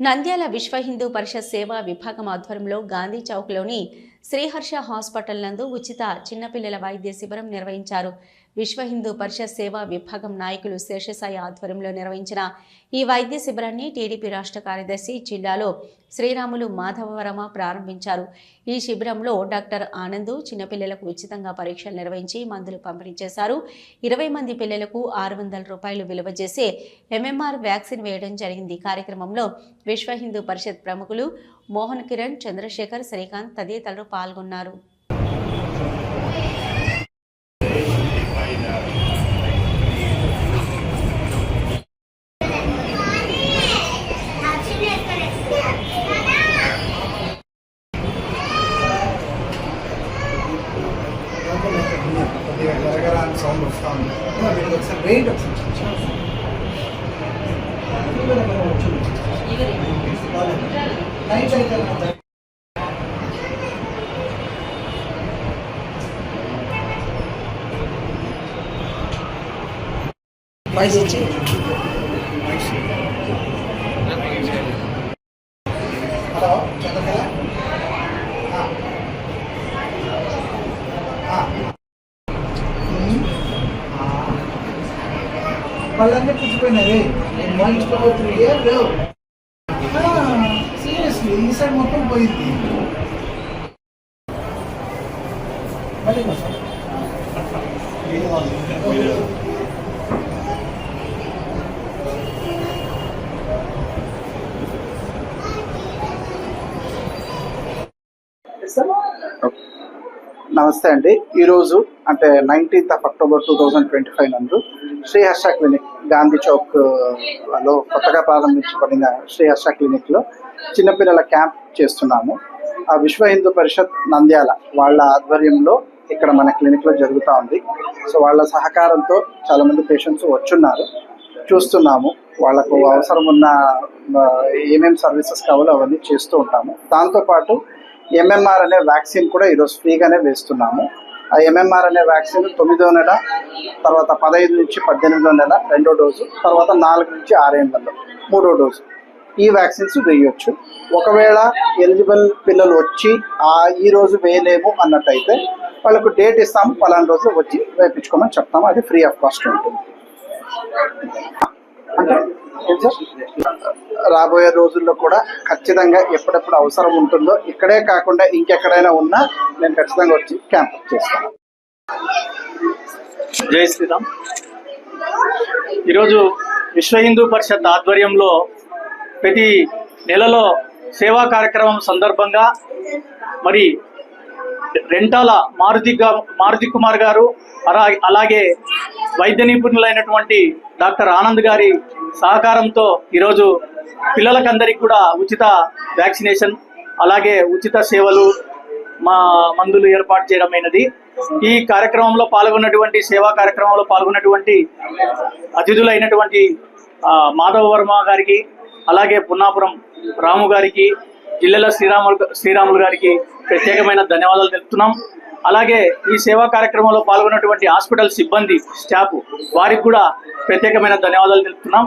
నంద్యాల విశ్వ హిందూ పరిషత్ సేవా విభాగం ఆధ్వర్యంలో గాంధీ చౌక్లోని శ్రీహర్ష హాస్పిటల్ నందు ఉచిత చిన్నపిల్లల వైద్య శిబిరం నిర్వహించారు. విశ్వ హిందూ పరిషత్ సేవా విభాగం నాయకులు శేషసాయి ఆధ్వర్యంలో నిర్వహించిన ఈ వైద్య శిబిరాన్ని టీడీపీ రాష్ట్ర కార్యదర్శి జిల్లాలో శ్రీరాములు మాధవవరమ ప్రారంభించారు. ఈ శిబిరంలో డాక్టర్ ఆనంద్ చిన్నపిల్లలకు ఉచితంగా పరీక్షలు నిర్వహించి మందులు పంపిణీ చేశారు. ఇరవై మంది పిల్లలకు ఆరు వందల రూపాయలు విలువ చేసే ఎంఎంఆర్ వ్యాక్సిన్ వేయడం జరిగింది. కార్యక్రమంలో విశ్వ హిందూ పరిషత్ ప్రముఖులు మోహన్ కిరణ్ చంద్రశేఖర్ శ్రీకాంత్ తదితరులు పాల్గొన్నారు. సౌండ్ వస్తూ ఉంది వీళ్ళకి ఒకసారి ఒకసారి వాయిస్ ఇచ్చి హలో చంద్రకళ వాళ్ళందరూ ఆ. వాళ్ళన్నీ పుచ్చిపోయినాయి వన్ టూ త్రీ ఇయర్ లేవు సీరియస్లీ ఈ సైడ్ నమస్తే అండి. ఈరోజు అంటే nineteenth of October two thousand twenty five నందు శ్రీహర్ష క్లినిక్ గాంధీ చౌక్లో కొత్తగా ప్రారంభించబడిన శ్రీహర్ష క్లినిక్లో చిన్నపిల్లల క్యాంప్ చేస్తున్నాము. ఆ విశ్వ హిందూ పరిషత్ నంద్యాల వాళ్ళ ఆధ్వర్యంలో ఇక్కడ మన క్లినిక్లో జరుగుతూ ఉంది. సో వాళ్ళ సహకారంతో చాలా మంది పేషెంట్స్ వచ్చున్నారు. చూస్తున్నాము. వాళ్ళకు అవసరం ఉన్న ఏమేమి సర్వీసెస్ కావాలో అవన్నీ చేస్తూ ఉంటాము. దాంతోపాటు ఎంఎంఆర్ అనే వ్యాక్సిన్ కూడా ఈరోజు ఫ్రీగానే వేస్తున్నాము. ఆ ఎంఎంఆర్ అనే వ్యాక్సిన్ తొమ్మిదో నెల తర్వాత పదహైదు నుంచి పద్దెనిమిదో నెల రెండో డోసు తర్వాత నాలుగు నుంచి ఆరేళ్ళలో మూడో డోసు. ఈ వ్యాక్సిన్స్ వేయొచ్చు. ఒకవేళ ఎలిజిబుల్ పిల్లలు వచ్చి ఆ ఈ రోజు వేయలేము అన్నట్టయితే వాళ్ళకు డేట్ ఇస్తాము పలానా రోజు వచ్చి వేయించుకోమని చెప్తాము. అది ఫ్రీ ఆఫ్ కాస్ట్ ఉంటుంది. అంటే రాబోయే రోజుల్లో కూడా ఖచ్చితంగా ఎప్పుడెప్పుడు అవసరం ఉంటుందో ఇక్కడే కాకుండా ఇంకెక్కడైనా ఉన్నా నేను ఖచ్చితంగా వచ్చి క్యాంప్ చేస్తాను. జై శ్రీరామ్. ఈరోజు విశ్వ హిందూ పరిషత్ ఆధ్వర్యంలో ప్రతి నెలలో సేవా కార్యక్రమం సందర్భంగా మరి రెంటాల మారుతి మారుతి కుమార్ గారు అలా- అలాగే వైద్య నిపుణులైనటువంటి డాక్టర్ ఆనంద్ గారి సహకారంతో ఈరోజు పిల్లలకందరికీ కూడా ఉచిత వ్యాక్సినేషన్ అలాగే ఉచిత సేవలు మా మందులు ఏర్పాటు చేయడమైనది ఈ కార్యక్రమంలో పాల్గొన్నటువంటి సేవా కార్యక్రమంలో పాల్గొన్నటువంటి అతిథులైనటువంటి మాధవ వర్మ గారికి అలాగే పున్నాపురం రాము గారికి జిల్లెల శ్రీరాములు శ్రీరాములు గారికి ప్రత్యేకమైన ధన్యవాదాలు తెలుపుతున్నాం. అలాగే ఈ సేవా కార్యక్రమంలో పాల్గొన్నటువంటి హాస్పిటల్ సిబ్బంది స్టాఫ్ వారికి కూడా ప్రత్యేకమైన ధన్యవాదాలు తెలుపుతున్నాం.